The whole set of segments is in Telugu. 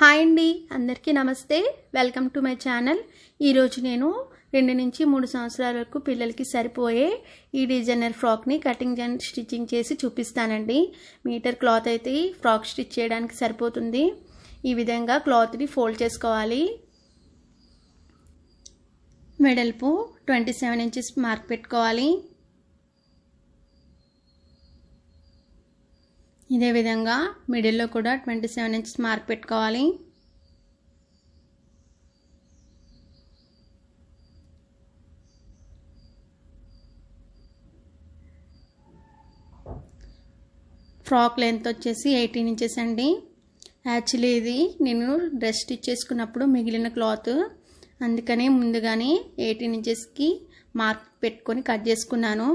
హాయ్ అండి అందరికీ నమస్తే. Welcome to my channel. ఈరోజు నేను రెండు నుంచి మూడు సంవత్సరాల వరకు పిల్లలకి సరిపోయే ఈ డిజైనర్ ఫ్రాక్ని కటింగ్ అండ్ స్టిచ్చింగ్ చేసి చూపిస్తానండి. మీటర్ క్లాత్ అయితే ఫ్రాక్ స్టిచ్ చేయడానికి సరిపోతుంది. ఈ విధంగా క్లాత్ని ఫోల్డ్ చేసుకోవాలి. వెడల్పు ట్వంటీ సెవెన్ ఇంచెస్ మార్క్ పెట్టుకోవాలి. ఇదే విధంగా మిడిల్లో కూడా ట్వంటీ సెవెన్ ఇంచెస్ మార్క్ పెట్టుకోవాలి. ఫ్రాక్ లెంత్ వచ్చేసి ఎయిటీన్ ఇంచెస్ అండి. యాక్చువల్లీ ఇది నేను డ్రెస్ స్టిచ్ చేసుకున్నప్పుడు మిగిలిన క్లాత్. అందుకనే ముందుగానే ఎయిటీన్ ఇంచెస్కి మార్క్ పెట్టుకొని కట్ చేసుకున్నాను.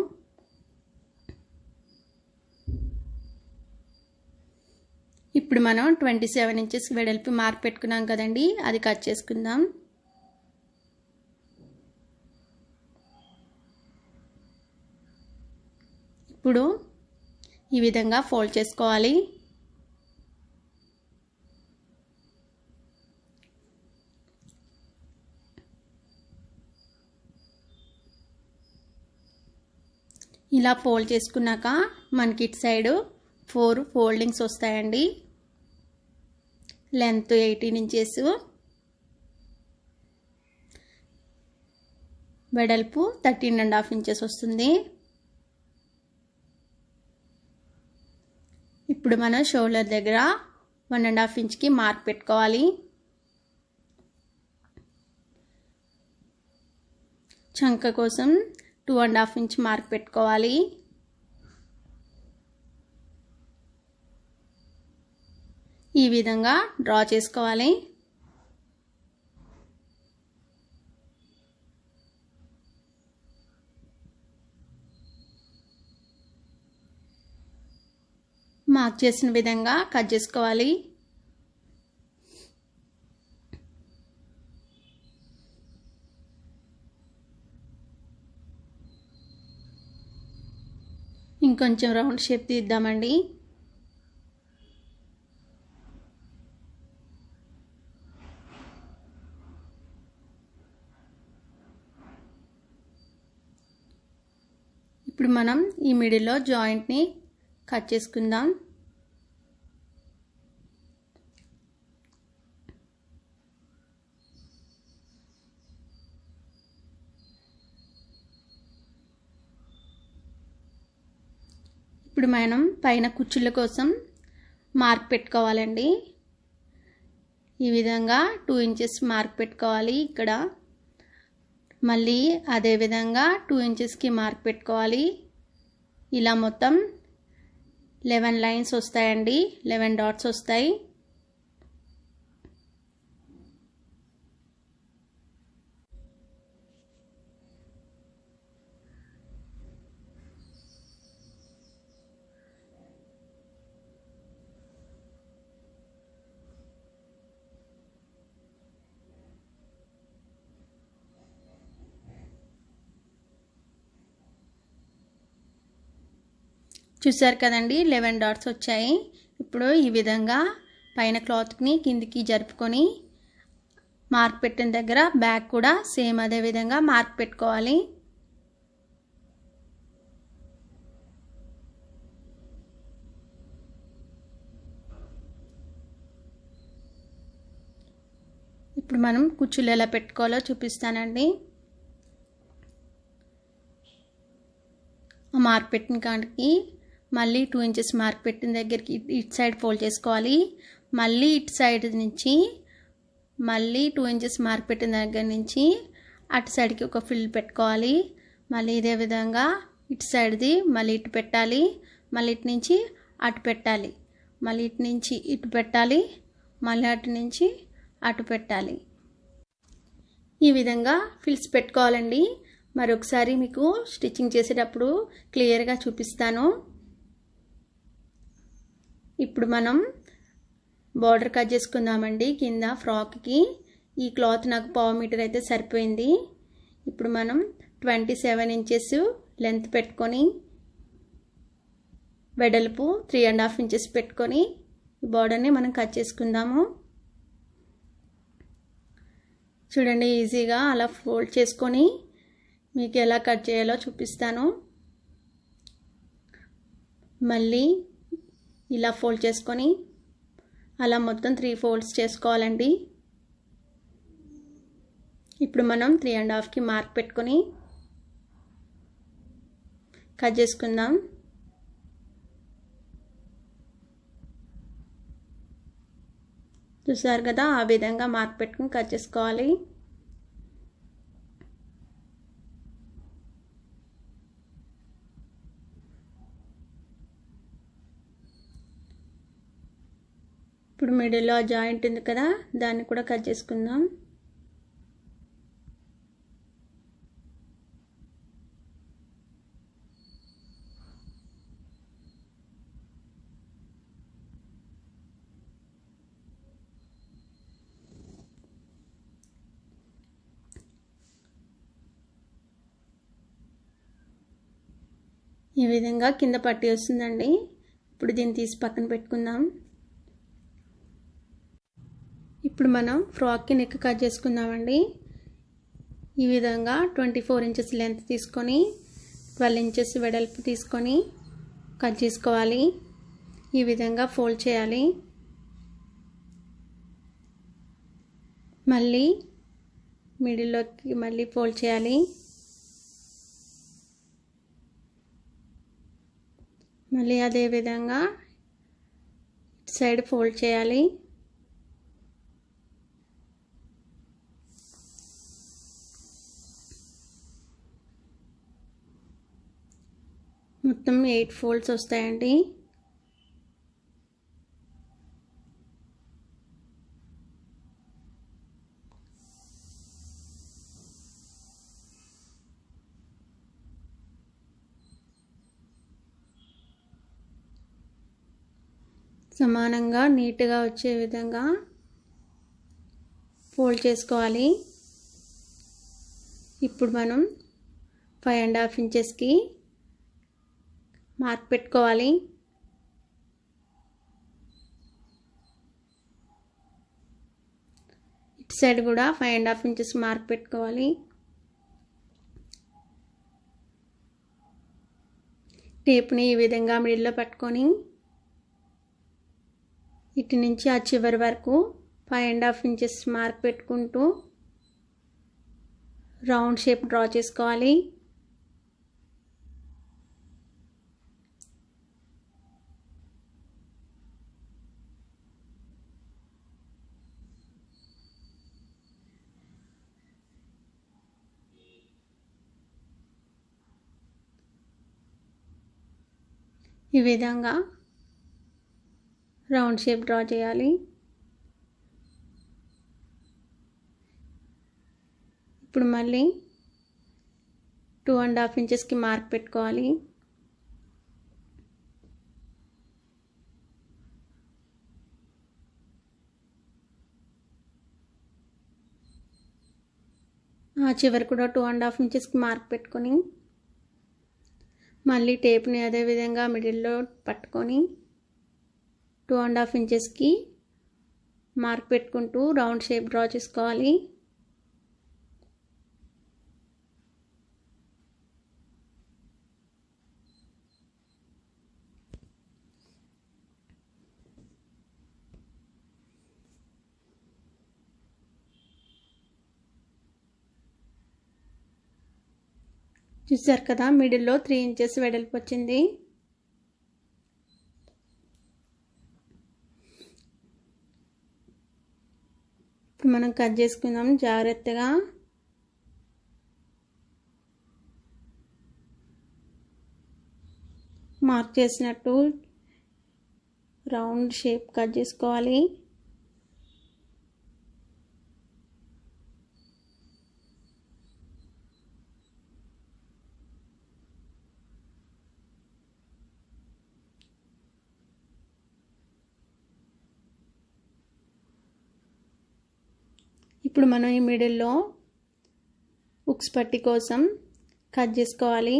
ఇప్పుడు మనం ట్వంటీ సెవెన్ ఇంచెస్ వెడల్పి మార్క్ పెట్టుకున్నాం కదండి అది కట్ చేసుకుందాం. ఇప్పుడు ఈ విధంగా ఫోల్డ్ చేసుకోవాలి. ఇలా ఫోల్డ్ చేసుకున్నాక మనకి ఇటు సైడు ఫోర్ ఫోల్డింగ్స్ వస్తాయండి. Length eighteen inches. వెడల్పు థర్టీన్ అండ్ హాఫ్ ఇంచెస్ వస్తుంది. ఇప్పుడు మనం షోల్డర్ దగ్గర వన్ అండ్ హాఫ్ ఇంచ్కి మార్క్ పెట్టుకోవాలి. చంక కోసం two and half inch mark పెట్టుకోవాలి. ఈ విధంగా డ్రా చేసుకోవాలి. మార్క్ చేసిన విధంగా కట్ చేసుకోవాలి. ఇంకొంచెం రౌండ్ షేప్ తీద్దామండి ఇప్పుడు మనం ఈ మిడిల్లో జాయింట్ని కట్ చేసుకుందాం. ఇప్పుడు మనం పైన కుచ్చుల కోసం మార్క్ పెట్టుకోవాలండి. ఈ విధంగా టూ ఇంచెస్ మార్క్ పెట్టుకోవాలి ఇక్కడ. మళ్ళీ అదే విధంగా టూ ఇంచెస్కి మార్క్ పెట్టుకోవాలి. ఇలా మొత్తం లెవెన్ లైన్స్ వస్తాయండి లెవెన్ డాట్స్ వస్తాయి. చూసారు కదండి లెవెన్ డాట్స్ వచ్చాయి. ఇప్పుడు ఈ విధంగా పైన క్లాత్ని కిందికి జరుపుకొని మార్క్ పెట్టిన దగ్గర బ్యాక్ కూడా సేమ్ అదే విధంగా మార్క్ పెట్టుకోవాలి. ఇప్పుడు మనం కుచ్చులు ఎలా పెట్టుకోవాలో చూపిస్తానండి. మార్క్ పెట్టిన కాడికి మళ్ళీ టూ ఇంచెస్ మార్క్ పెట్టిన దగ్గరికి ఇటు సైడ్ ఫోల్డ్ చేసుకోవాలి. మళ్ళీ ఇటు సైడ్ నుంచి మళ్ళీ టూ ఇంచెస్ మార్క్ పెట్టిన దగ్గర నుంచి అటు సైడ్కి ఒక ఫిల్ పెట్టుకోవాలి. మళ్ళీ ఇదే విధంగా ఇటు సైడ్ది మళ్ళీ ఇటు పెట్టాలి. మళ్ళీ ఇటు నుంచి అటు పెట్టాలి. మళ్ళీ ఇటు నుంచి ఇటు పెట్టాలి. మళ్ళీ అటు నుంచి అటు పెట్టాలి. ఈ విధంగా ఫిల్స్ పెట్టుకోవాలండి. మరొకసారి మీకు స్టిచ్చింగ్ చేసేటప్పుడు క్లియర్గా చూపిస్తాను. ఇప్పుడు మనం బార్డర్ కట్ చేసుకుందామండి. కింద ఫ్రాక్కి ఈ క్లాత్ నాకు పావు మీటర్ అయితే సరిపోయింది. ఇప్పుడు మనం ట్వంటీ సెవెన్ ఇంచెస్ లెంత్ పెట్టుకొని వెడల్పు త్రీ అండ్ హాఫ్ ఇంచెస్ పెట్టుకొని ఈ బార్డర్ని మనం కట్ చేసుకుందాము. చూడండి ఈజీగా అలా ఫోల్డ్ చేసుకొని మీకు ఎలా కట్ చేయాలో చూపిస్తాను. మళ్ళీ ఇలా ఫోల్డ్ చేసుకొని అలా మొత్తం త్రీ ఫోల్డ్స్ చేసుకోవాలండి. ఇప్పుడు మనం త్రీ అండ్ హాఫ్కి మార్క్ పెట్టుకొని కట్ చేసుకుందాం. చూసారు కదా ఆ విధంగా మార్క్ పెట్టుకుని కట్ చేసుకోవాలి. ఇప్పుడు మిడిల్లో జాయింట్ ఉంది కదా దాన్ని కూడా కట్ చేసుకుందాం. ఈ విధంగా కింద పట్టి వస్తుందండి. ఇప్పుడు దీన్ని తీసి పక్కన పెట్టుకుందాం. ఇప్పుడు మనం ఫ్రాక్కి నెక్ కట్ చేసుకుందామండి. ఈ విధంగా ట్వంటీ ఫోర్ ఇంచెస్ లెంత్ తీసుకొని ట్వెల్వ్ ఇంచెస్ వెడల్పు తీసుకొని కట్ చేసుకోవాలి. ఈ విధంగా ఫోల్డ్ చేయాలి. మళ్ళీ మిడిల్లోకి మళ్ళీ ఫోల్డ్ చేయాలి. మళ్ళీ అదే విధంగా సైడ్ ఫోల్డ్ చేయాలి. మొత్తం ఎయిట్ ఫోల్డ్స్ వస్తాయండి. సమానంగా నీట్గా వచ్చే విధంగా ఫోల్డ్ చేసుకోవాలి. ఇప్పుడు మనం ఫైవ్ అండ్ హాఫ్ ఇంచెస్కి మార్క్ పెట్టుకోవాలి ఇటు సైడ్ కూడా five and half inches mark పెట్టుకోవాలి టేప్ని ఈ విధంగా మిడిల్లో పట్టుకొని ఇటు నుంచి ఆ చివరి వరకు five and half inches mark పెట్టుకుంటూ రౌండ్ షేప్ డ్రా చేసుకోవాలి. ఈ విధంగా రౌండ్ షేప్ డ్రా చేయాలి. ఇప్పుడు మళ్ళీ టూ అండ్ హాఫ్ ఇంచెస్కి మార్క్ పెట్టుకోవాలి. ఆ చివరి కూడా టూ అండ్ హాఫ్ ఇంచెస్కి మార్క్ పెట్టుకొని మళ్ళీ టేప్ని అదే విధంగా మిడిల్లో పట్టుకొని టూ అండ్ హాఫ్ ఇంచెస్కి మార్క్ పెట్టుకుంటూ రౌండ్ షేప్ డ్రా చేసుకోవాలి. చూసారు కదా మిడిల్లో త్రీ ఇంచెస్ వెడల్పు వచ్చింది మనం కట్ చేసుకుందాం జాగ్రత్తగా. మార్క్ చేసినట్టు రౌండ్ షేప్ కట్ చేసుకోవాలి. ఇప్పుడు మనం ఈ మిడిల్లో ఉక్స్ పట్టి కోసం కట్ చేసుకోవాలి.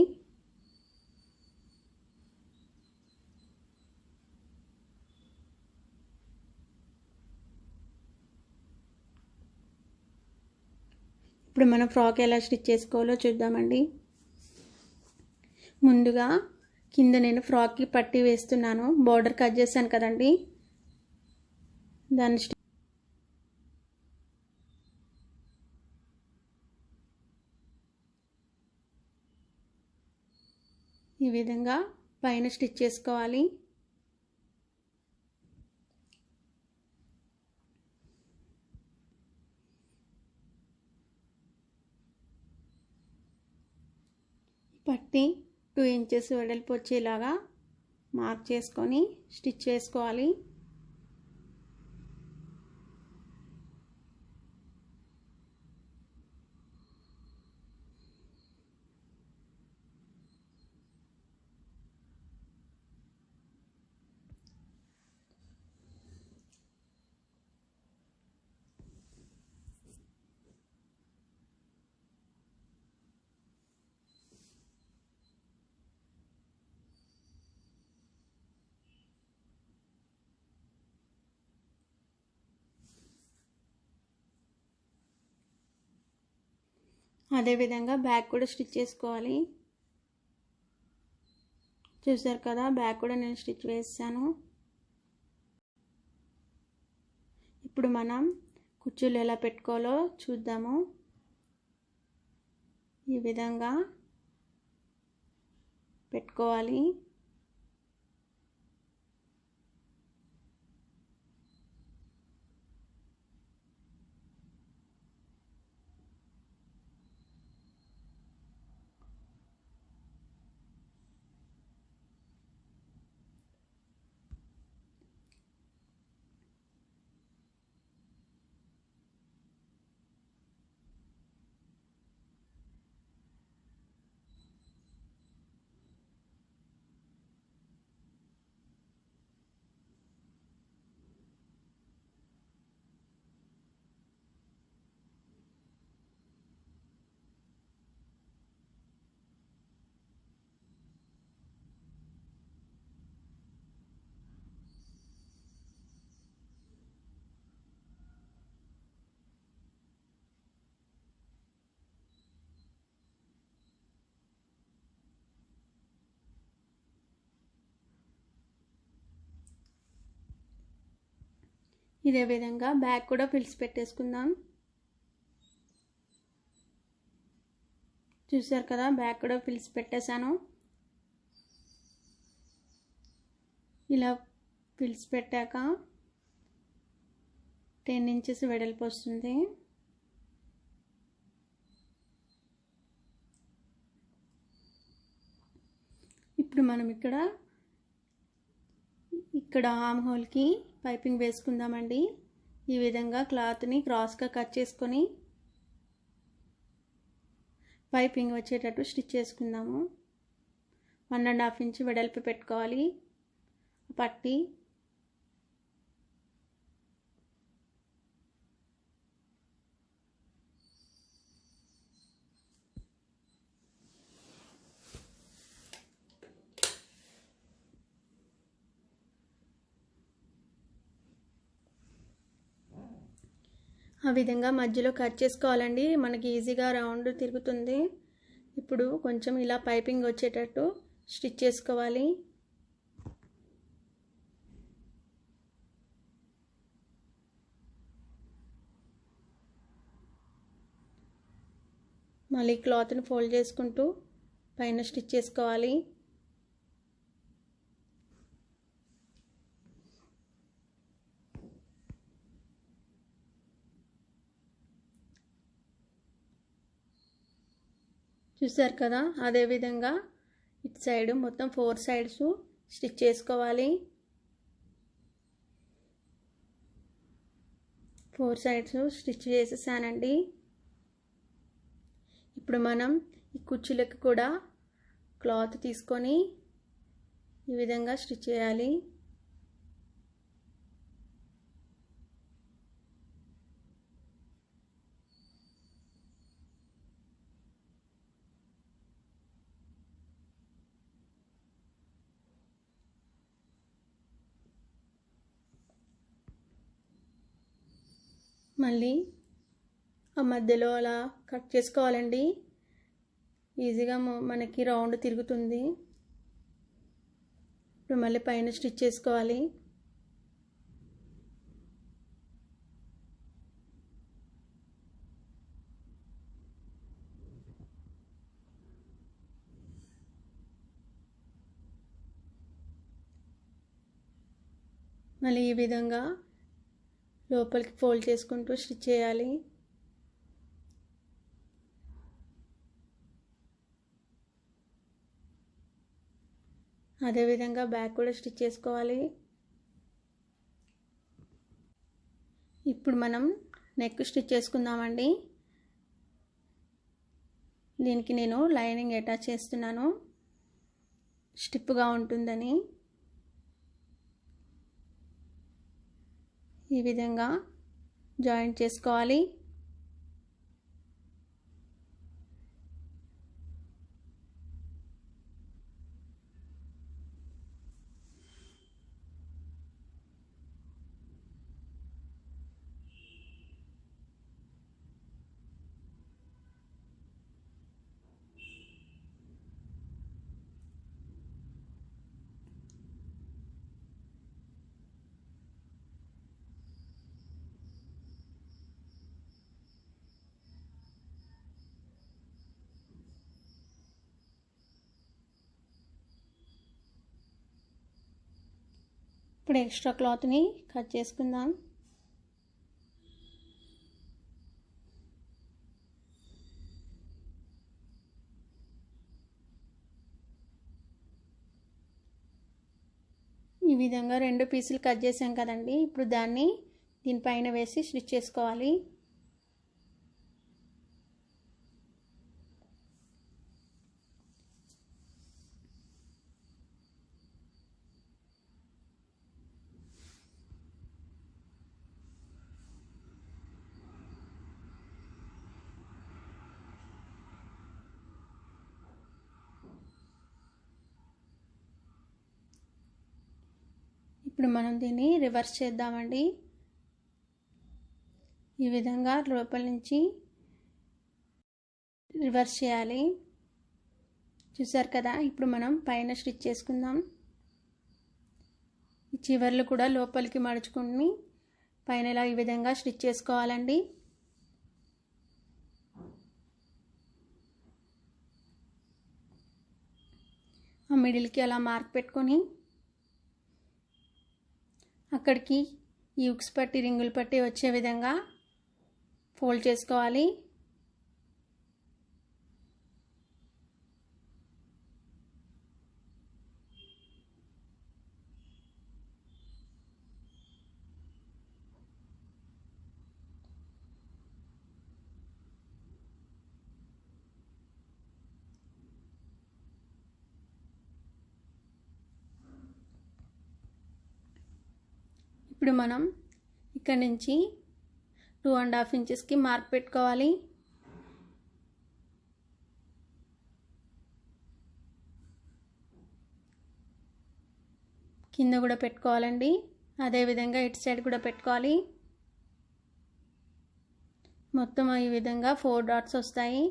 ఇప్పుడు మనం ఫ్రాక్ ఎలా స్టిచ్ చేసుకోవాలో చూద్దామండి. ముందుగా కింద నేను ఫ్రాక్కి పట్టి వేస్తున్నాను. బార్డర్ కట్ చేశాను కదండి. దాన్ని ఈ విధంగా పైన స్టిచ్ చేసుకోవాలి. పట్టి టూ ఇంచెస్ వెడల్పు వచ్చేలాగా మార్క్ చేసుకొని స్టిచ్ చేసుకోవాలి. అదేవిధంగా బ్యాక్ కూడా స్టిచ్ చేసుకోవాలి. చూసారు కదా బ్యాక్ కూడా నేను స్టిచ్ వేసాను. ఇప్పుడు మనం కుచ్చులు ఎలా పెట్టుకోవాలో చూద్దాము. ఈ విధంగా పెట్టుకోవాలి. ఇదే విధంగా బ్యాక్ కూడా పిలిచి పెట్టేసుకుందాం. చూసారు కదా బ్యాక్ కూడా పిలిచి పెట్టేశాను. ఇలా పిలిచి పెట్టాక టెన్ ఇంచెస్ వెడల్పు వస్తుంది. ఇప్పుడు మనం ఇక్కడ ఇక్కడ ఆమ్ హోల్కి పైపింగ్ వేసుకుందామండి. ఈ విధంగా క్లాత్ని క్రాస్గా కట్ చేసుకొని పైపింగ్ వచ్చేటట్టు స్టిచ్ చేసుకుందాము. వన్ అండ్ హాఫ్ ఇంచ్ వెడల్పు పెట్టుకోవాలి. పట్టి ఆ విధంగా మధ్యలో కట్ చేసుకోవాలండి. మనకి ఈజీగా రౌండ్ తిరుగుతుంది. ఇప్పుడు కొంచెం ఇలా పైపింగ్ వచ్చేటట్టు స్టిచ్ చేసుకోవాలి. మళ్ళీ క్లాత్ని ఫోల్డ్ చేసుకుంటూ పైన స్టిచ్ చేసుకోవాలి. చూసారు కదా? అదేవిధంగా ఇటు సైడ్ మొత్తం ఫోర్ సైడ్స్ స్టిచ్ చేసుకోవాలి. ఫోర్ సైడ్స్ స్టిచ్ చేసేసానండి. ఇప్పుడు మనం ఈ కుర్చీలకు కూడా క్లాత్ తీసుకొని ఈ విధంగా స్టిచ్ చేయాలి. మళ్ళీ ఆ మధ్యలో అలా కట్ చేసుకోవాలండి. ఈజీగా మనకి రౌండ్ తిరుగుతుంది. ఇప్పుడు మళ్ళీ పైన స్టిచ్ చేసుకోవాలి. మళ్ళీ ఈ విధంగా లోపలికి ఫోల్డ్ చేసుకుంటూ స్టిచ్ చేయాలి. అదేవిధంగా బ్యాక్ కూడా స్టిచ్ చేసుకోవాలి. ఇప్పుడు మనం నెక్ స్టిచ్ చేసుకుందామండి. దీనికి నేను లైనింగ్ అటాచ్ చేస్తున్నాను. స్టిప్గా ఉంటుందని. ఈ విధంగా జాయింట్ చేసుకోవాలి. ఇప్పుడు ఎక్స్ట్రా క్లాత్ని కట్ చేసుకుందాం. ఈ విధంగా రెండు పీసులు కట్ చేసాం కదండి. ఇప్పుడు దాన్ని దీనిపైన వేసి స్టిచ్ చేసుకోవాలి. ఇప్పుడు మనం దీన్ని రివర్స్ చేద్దామండి. ఈ విధంగా లోపల నుంచి రివర్స్ చేయాలి. చూసారు కదా ఇప్పుడు మనం పైన స్టిచ్ చేసుకుందాం. చివర్లు కూడా లోపలికి మడుచుకుని పైన ఇలా ఈ విధంగా స్టిచ్ చేసుకోవాలండి. ఆ మిడిల్కి అలా మార్క్ పెట్టుకొని అక్కడికి ఈ ఉక్స్ పట్టి రింగులు పట్టి వచ్చే విధంగా ఫోల్డ్ చేసుకోవాలి. ఇప్పుడు మనం ఇక్కడ నుంచి టూ అండ్ హాఫ్ ఇంచెస్కి మార్క్ పెట్టుకోవాలి. కింద కూడా పెట్టుకోవాలండి. అదేవిధంగా ఇటు సైడ్ కూడా పెట్టుకోవాలి. మొత్తం ఈ విధంగా ఫోర్ డాట్స్ వస్తాయి.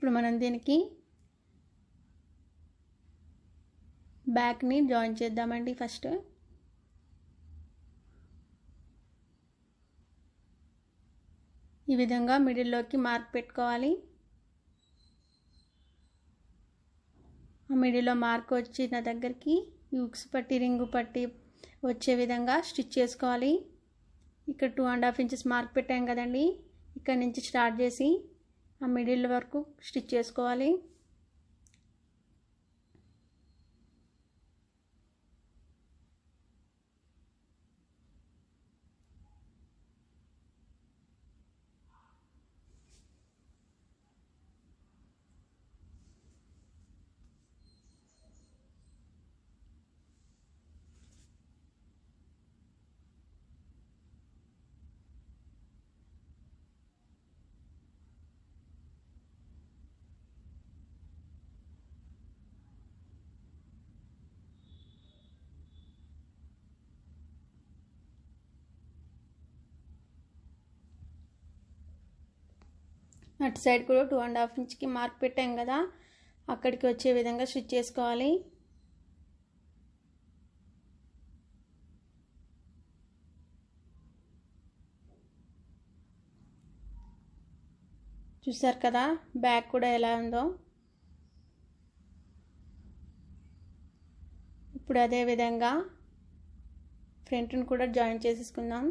ఇప్పుడు మనం దీనికి బ్యాక్ని జాయిన్ చేద్దామండి ఫస్ట్ ఈ విధంగా మిడిల్లోకి మార్క్ పెట్టుకోవాలి. ఆ మిడిల్లో మార్క్ వచ్చిన దగ్గరికి యూక్స్ ఉక్స్ పట్టి రింగు పట్టి వచ్చే విధంగా స్టిచ్ చేసుకోవాలి. ఇక్కడ two and half inches mark పెట్టాం కదండి. ఇక్కడ నుంచి స్టార్ట్ చేసి ఆ మిడిల్ వరకు స్టిచ్ చేసుకోవాలి. అటు సైడ్ కూడా two and half inch mark పెట్టాం కదా అక్కడికి వచ్చే విధంగా స్టిచ్ చేసుకోవాలి. చూసారు కదా బ్యాక్ కూడా ఎలా ఉందో. ఇప్పుడు అదే విధంగా ఫ్రంట్ని కూడా జాయిన్ చేసేసుకుందాం.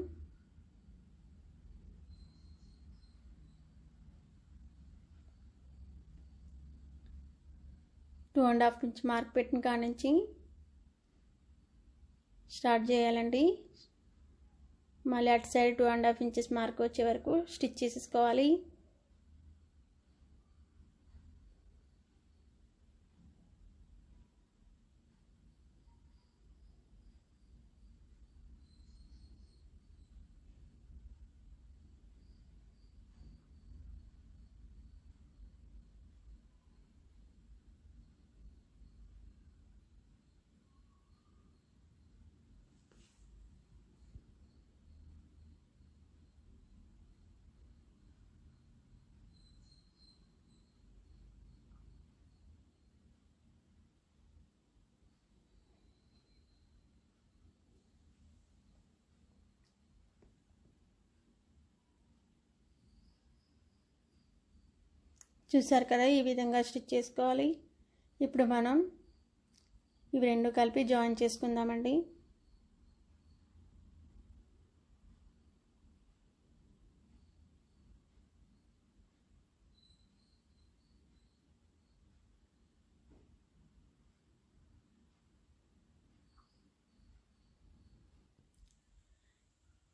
Two and half inch mark పెట్టిన కాడ నుంచి స్టార్ట్ చేయాలండి. మళ్ళీ అటు side two and half inches mark వచ్చే వరకు స్టిచ్ చేసేసుకోవాలి. చూసారు కదా ఈ విధంగా స్టిచ్ చేసుకోవాలి. ఇప్పుడు మనం ఇవి రెండు కలిపి జాయిన్ చేసుకుందామండి.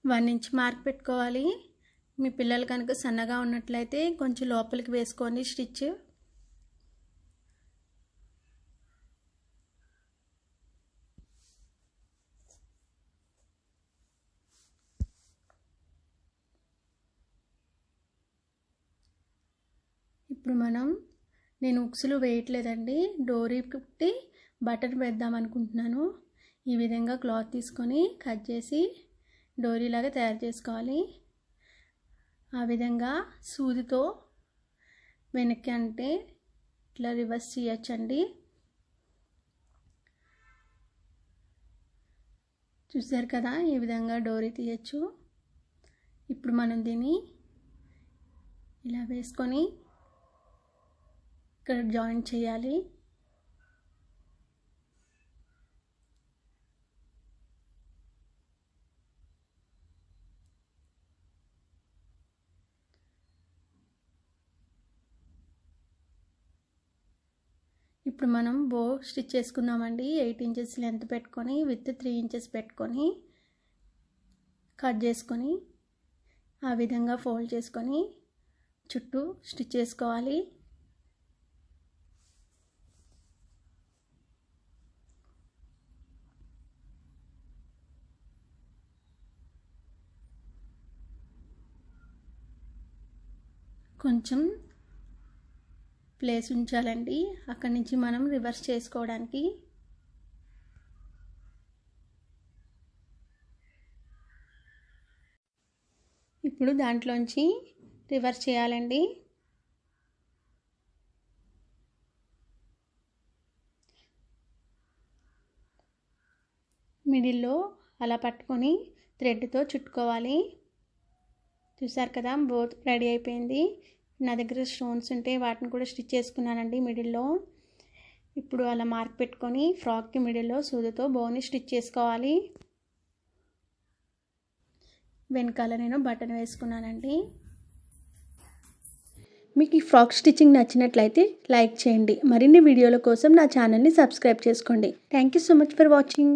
వన్ ఇంచ్ మార్క్ పెట్టుకోవాలి. మీ పిల్లలు కనుక సన్నగా ఉన్నట్లయితే కొంచెం లోపలికి వేసుకోండి స్టిచ్. ఇప్పుడు మనం నేను ఉక్సులు వేయట్లేదండి డోరీ కుట్టి బటన్ వేద్దాం అనుకుంటున్నాను. ఈ విధంగా క్లాత్ తీసుకొని కట్ చేసి డోరీలాగా తయారు చేసుకోవాలి. ఆ విధంగా సూదితో వెనక్కి అంటే ఇట్లా రివర్స్ చేయొచ్చండి. చూసారు కదా ఈ విధంగా డోరీ తీయచ్చు. ఇప్పుడు మనం దీన్ని ఇలా వేసుకొని ఇక్కడ జాయిన్ చేయాలి. ఇప్పుడు మనం బో స్టిచ్ చేసుకుందామండి ఎయిట్ ఇంచెస్ లెంత్ పెట్టుకొని విత్ త్రీ ఇంచెస్ పెట్టుకొని కట్ చేసుకొని ఆ విధంగా ఫోల్డ్ చేసుకొని చుట్టూ స్టిచ్ చేసుకోవాలి. కొంచెం ప్లేస్ ఉంచాలండి. అక్కడి నుంచి మనం రివర్స్ చేసుకోవడానికి. ఇప్పుడు దాంట్లోంచి రివర్స్ చేయాలండి. మిడిల్లో అలా పట్టుకొని థ్రెడ్తో చుట్టుకోవాలి. చూసారు కదా బోత్ రెడీ అయిపోయింది. నా దగ్గర స్టోన్స్ ఉంటే వాటిని కూడా స్టిచ్ చేసుకున్నానండి మిడిల్లో. ఇప్పుడు అలా మార్క్ పెట్టుకొని ఫ్రాక్కి మిడిల్లో సూదితో బోని స్టిచ్ చేసుకోవాలి. వెనకాల నేను బటన్ వేసుకున్నానండి. మీకు ఈ ఫ్రాక్ స్టిచ్చింగ్ నచ్చినట్లయితే లైక్ చేయండి. మరిన్ని వీడియోల కోసం నా ఛానల్ని సబ్స్క్రైబ్ చేసుకోండి. Thank you so much for watching.